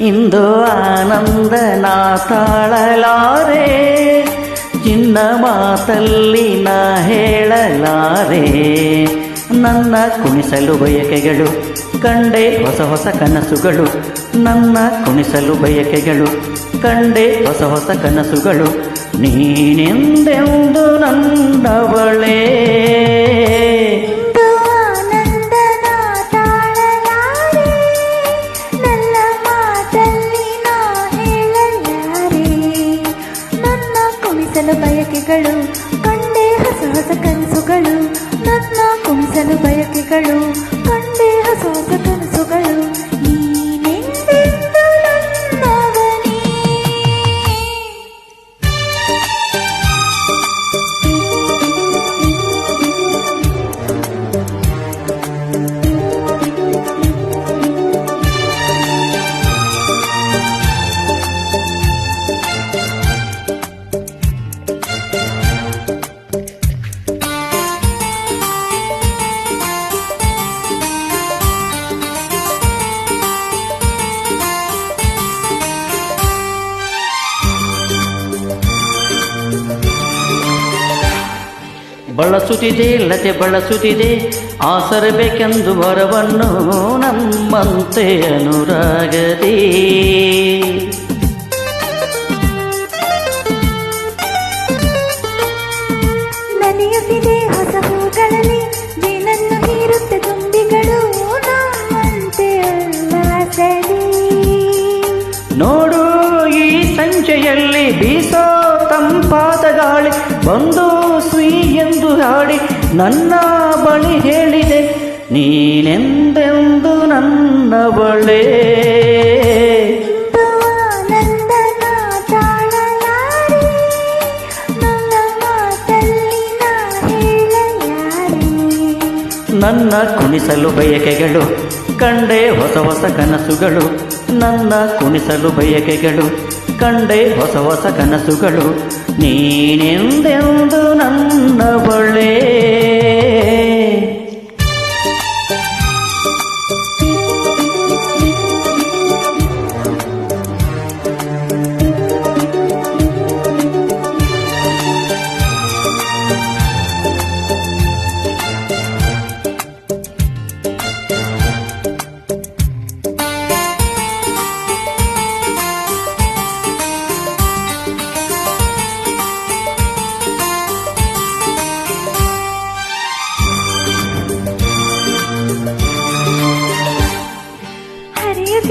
ಇಂದು ಆನಂದ ನಾ ತಾಳಲಾರೆ ಚಿನ್ನ ಮಾತಲ್ಲಿ ನಾ ಹೇಳಲಾರೆ ನನ್ನ ಕುಣಿಸಲು ಬಯಕೆಗಳು, ಕಂಡೆ ಹೊಸ ಹೊಸ ಕನಸುಗಳು. ನನ್ನ ಕುಣಿಸಲು ಬಯಕೆಗಳು, ಕಂಡೆ ಹೊಸ ಹೊಸ ಕನಸುಗಳು. ನೀನೆಂದೆಂದು ಕುಣಿಸಲು ಬಯಕೆಗಳು ಹೊಸ ಹೊಸ ಕನಸುಗಳು ನನ್ನ ಕುಣಿಸಲು ಬಯಕೆಗಳು ಕಂಡೆ ಹೊಸ ಹೊಸ ಕನಸುಗಳು ನೀನೆಂದೆಂದು ಬಳಸುತ್ತಿದೆ ಲತೆ ಬಳಸುತ್ತಿದೆ. ಆಸರಬೇಕೆಂದು ವರವನ್ನು ನಮ್ಮಂತೆ ಅನುರಾಗದೇ. ನಲಿಯುತ್ತಿದೆ ಹೊಸ ಹೂಗಳಲ್ಲಿ ಜೇನನ್ನು ಹೀರುತ್ತೆ ತುಂಬಿಗಳು ನಮ್ಮಂತೆ ನೋಡು ಈ ಸಂಚೆಯಲ್ಲಿ ಬೀಸೋ ತಂಪಾದ ಗಾಳಿ ಬಂದು ಸ್ವೀ ಎಂದು ಹಾಡಿ ನನ್ನ ಬಳಿ ಹೇಳಿದೆ, ನೀನೆಂದೆಂದು ನನ್ನ ಬಳೆ? ನನ್ನ ಕುಣಿಸಲು ಬಯಕೆಗಳು, ಕಂಡೆ ಹೊಸ ಹೊಸ ಕನಸುಗಳು, ನನ್ನ ಕುಣಿಸಲು ಬಯಕೆಗಳು ಕಂಡೆ ಹೊಸ ಹೊಸ ಕನಸುಗಳು ನೀನೆಂದೆಂದು ನನ್ನ ಬಳೆ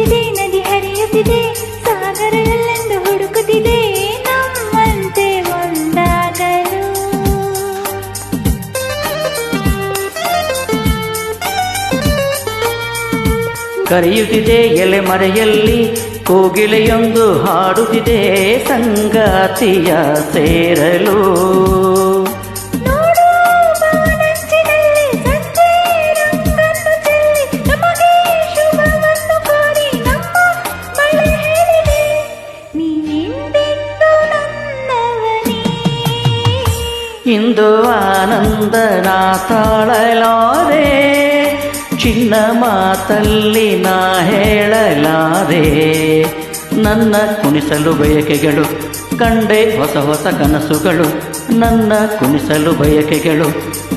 ಹರಿಯುತ್ತಿದೆ ನದಿ ಹರಿಯುತ್ತಿದೆ ಸಾಗರದಲ್ಲೆಂದು ಹುಡುಕುತ್ತಿದೆ ನಮ್ಮಂತೆ ಒಂದಾಗಲು. ಕರೆಯುತ್ತಿದೆ ಎಲೆ ಮರೆಯಲ್ಲಿ ಕೋಗಿಲೆಯೊಂದು ಹಾಡುತ್ತಿದೆ ಸಂಗಾತಿಯ ಸೇರಲು. ಇಂದು ಆನಂದನಾ ತಾಳಲಾರೆ ಚಿನ್ನ ಮಾತಲ್ಲಿ ನಾ ಹೇಳಲಾರೆ ನನ್ನ ಕುಣಿಸಲು ಬಯಕೆಗಳು, ಕಂಡೆ ಹೊಸ ಹೊಸ ಕನಸುಗಳು. ನನ್ನ ಕುಣಿಸಲು ಬಯಕೆಗಳು,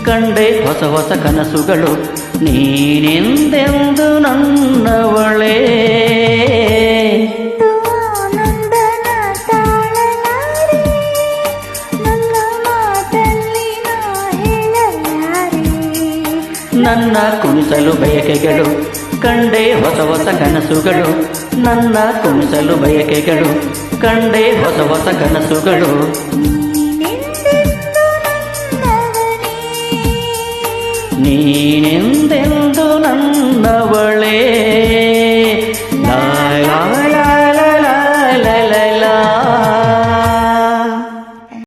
ಕಂಡೆ ಹೊಸ ಹೊಸ ಕನಸುಗಳು. ನೀನೆಂದೆಂದು ನನ್ನವಳೇ ನನ್ನ ಕುಣಿಸಲು ಬಯಕೆಗಳು ಕಂಡೆ ಹೊಸ ಹೊಸ ಕನಸುಗಳು. ನನ್ನ ಕುಣಿಸಲು ಬಯಕೆಗಳು ಕಂಡೆ ಹೊಸ ಹೊಸ ಕನಸುಗಳು. ನೀನೆಂದೆಂದು ನನ್ನ